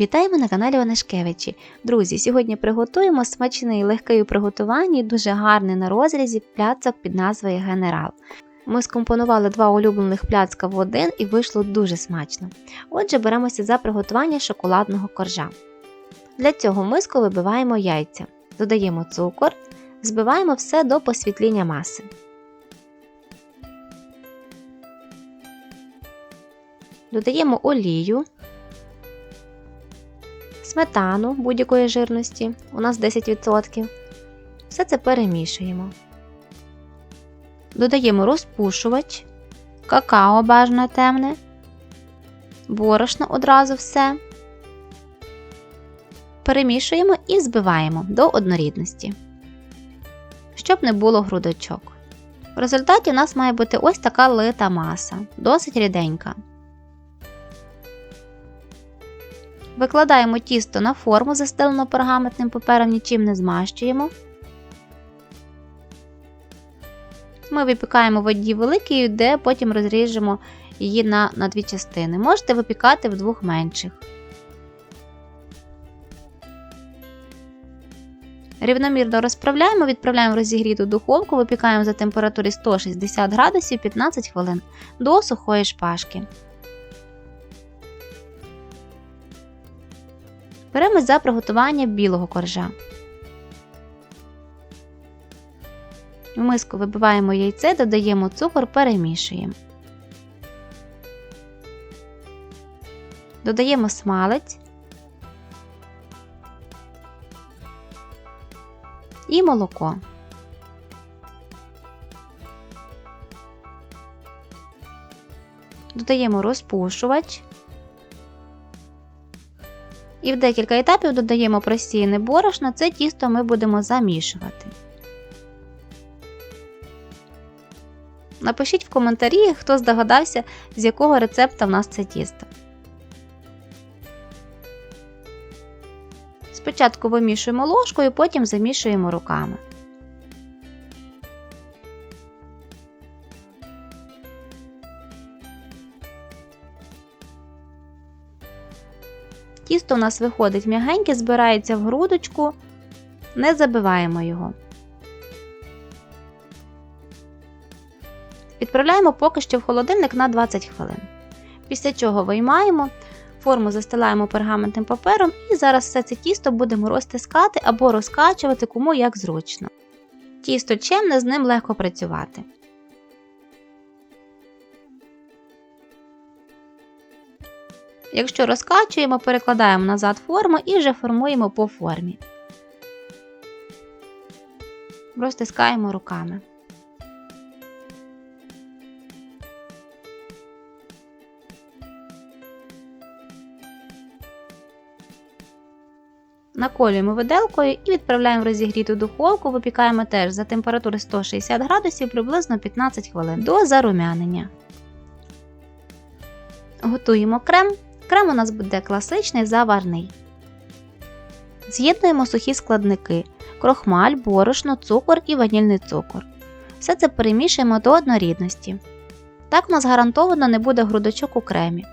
Вітаємо на каналі Онешкевичі. Друзі, сьогодні приготуємо смачний, легкий у приготуванні, дуже гарний на розрізі пляцок під назвою Генерал. Ми скомпонували два улюблених пляцка в один і вийшло дуже смачно. Отже, беремося за приготування шоколадного коржа. Для цього миску вибиваємо яйця, додаємо цукор, збиваємо все до посвітління маси. Додаємо олію, сметану будь-якої жирності, у нас 10%. Все це перемішуємо. Додаємо розпушувач, какао бажано темне, борошно одразу все. Перемішуємо і збиваємо до однорідності, щоб не було грудочок. В результаті у нас має бути ось така лита маса, досить ріденька. Викладаємо тісто на форму, застелену пергаментним папером, нічим не змащуємо. Ми випікаємо в одній великій, де потім розріжемо її на, на дві частини. Можете випікати в двох менших. Рівномірно розправляємо, відправляємо розігріту духовку, випікаємо за температурі 160 градусів 15 хвилин до сухої шпажки. Беремось за приготування білого коржа. В миску вибиваємо яйце, додаємо цукор, перемішуємо. Додаємо смалець і молоко. Додаємо розпушувач. І в декілька етапів додаємо просіяне борошно, це тісто ми будемо замішувати. Напишіть в коментарі, хто здогадався, з якого рецепта в нас це тісто. Спочатку вимішуємо ложкою, потім замішуємо руками. Тісто у нас виходить м'ягеньке, збирається в грудочку, не забиваємо його. Відправляємо поки що в холодильник на 20 хвилин. Після чого виймаємо, форму застилаємо пергаментним папером і зараз все це тісто будемо розтискати або розкачувати, кому як зручно. Тісто чемне, з ним легко працювати. Якщо розкачуємо, перекладаємо назад форму і вже формуємо по формі. Розтискаємо руками. Наколюємо виделкою і відправляємо в розігріту духовку, випікаємо теж за температури 160 градусів приблизно 15 хвилин до зарум'янення. Готуємо крем. Крем у нас буде класичний заварний. З'єднуємо сухі складники: крохмаль, борошно, цукор і ванільний цукор. Все це перемішуємо до однорідності. Так у нас гарантовано не буде грудочок у кремі.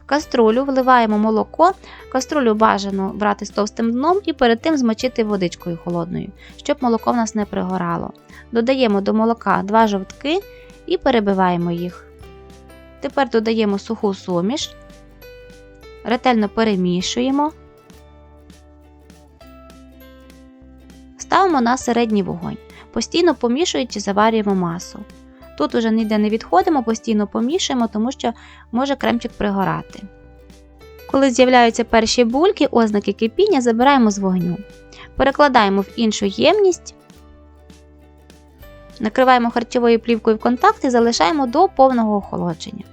В каструлю вливаємо молоко, каструлю бажано брати з товстим дном і перед тим змочити водичкою холодною, щоб молоко в нас не пригорало. Додаємо до молока 2 жовтки і перебиваємо їх. Тепер додаємо суху суміш, ретельно перемішуємо, ставимо на середній вогонь, постійно помішуючи, заварюємо масу. Тут уже ніде не відходимо, постійно помішуємо, тому що може кремчик пригорати. Коли з'являються перші бульки, ознаки кипіння забираємо з вогню. Перекладаємо в іншу ємність, накриваємо харчовою плівкою в контакт і залишаємо до повного охолодження.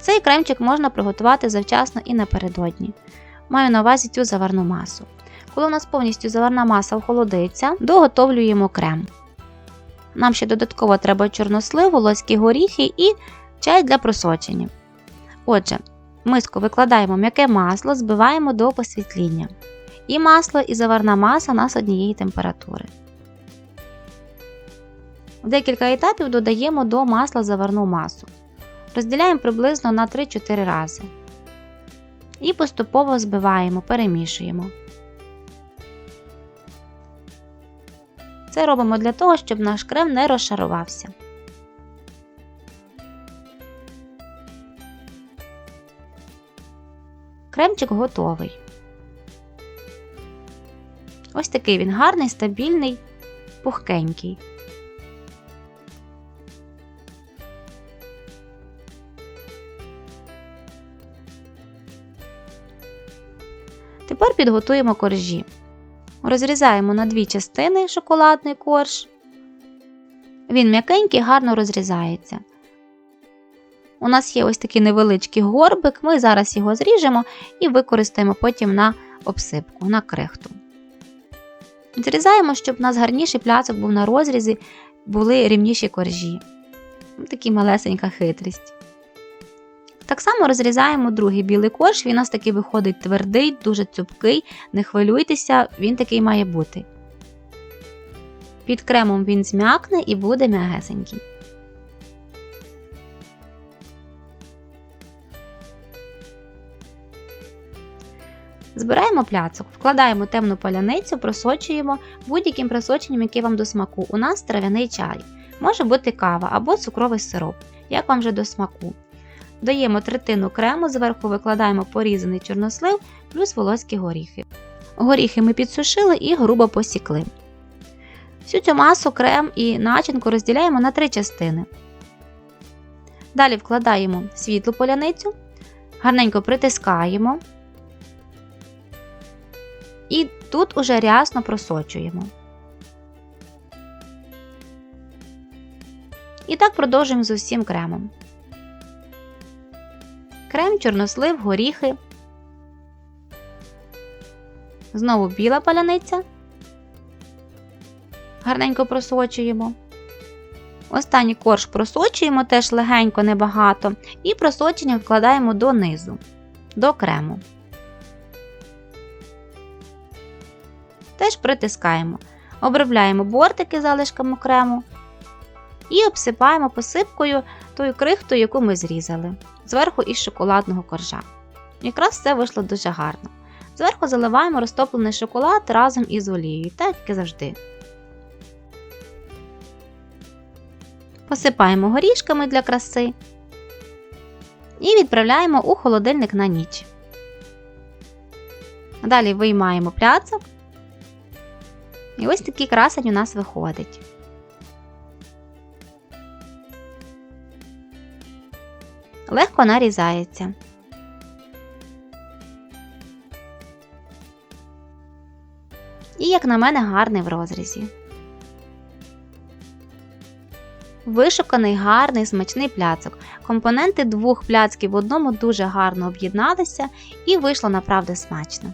Цей кремчик можна приготувати завчасно і напередодні. Маю на увазі цю заварну масу. Коли у нас повністю заварна маса охолодиться, доготовлюємо крем. Нам ще додатково треба чорнослив, волоські горіхи і чай для просочення. Отже, миску викладаємо м'яке масло, збиваємо до посвітління. І масло, і заварна маса у нас однієї температури. Декілька етапів додаємо до масла заварну масу. розділяємо приблизно на 3-4 рази. І поступово збиваємо, перемішуємо. Це робимо для того, щоб наш крем не розшарувався. Кремчик готовий. Ось такий він гарний, стабільний, пухкенький. Тепер підготуємо коржі. Розрізаємо на дві частини шоколадний корж. Він м'якенький, гарно розрізається. У нас є ось такий невеличкий горбик, ми зараз його зріжемо і використаємо потім на обсипку, на крихту. Зрізаємо, щоб у нас гарніший пляцок був на розрізі, були рівніші коржі. Такі малесенька хитрість. Так само розрізаємо другий білий корж, він у нас такий виходить твердий, дуже цупкий, не хвилюйтеся, він такий має бути. Під кремом він зм'якне і буде м'ягесенький. Збираємо пляцок, вкладаємо темну паляницю, просочуємо будь-яким просоченням, яке вам до смаку. У нас трав'яний чай. Може бути кава або цукровий сироп, як вам вже до смаку. Даємо третину крему, зверху викладаємо порізаний чорнослив плюс волоські горіхи. Горіхи ми підсушили і грубо посікли. Всю цю масу, крем і начинку розділяємо на три частини. Далі вкладаємо світлу поляницю, гарненько притискаємо. І тут уже рясно просочуємо. І так продовжуємо з усім кремом. Крем, чорнослив, горіхи. Знову біла паляниця. Гарненько просочуємо. Останній корж просочуємо теж легенько, небагато, і просочення вкладаємо донизу, до крему. Теж притискаємо. Обробляємо бортики залишками крему і обсипаємо посипкою тою крихтою, яку ми зрізали, зверху із шоколадного коржа. Якраз все вийшло дуже гарно. Зверху заливаємо розтоплений шоколад разом із олією, так як і завжди. Посипаємо горішками для краси і відправляємо у холодильник на ніч. Далі виймаємо пляцок. І ось такий красень у нас виходить. Легко нарізається. І, як на мене, гарний в розрізі. Вишуканий, гарний, смачний пляцок. Компоненти двох пляцків в одному дуже гарно об'єдналися і вийшло направду смачно.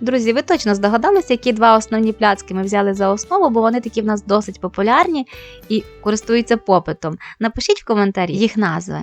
Друзі, ви точно здогадалися, які два основні пляцки ми взяли за основу, бо вони такі в нас досить популярні і користуються попитом. Напишіть в коментарі їх назви.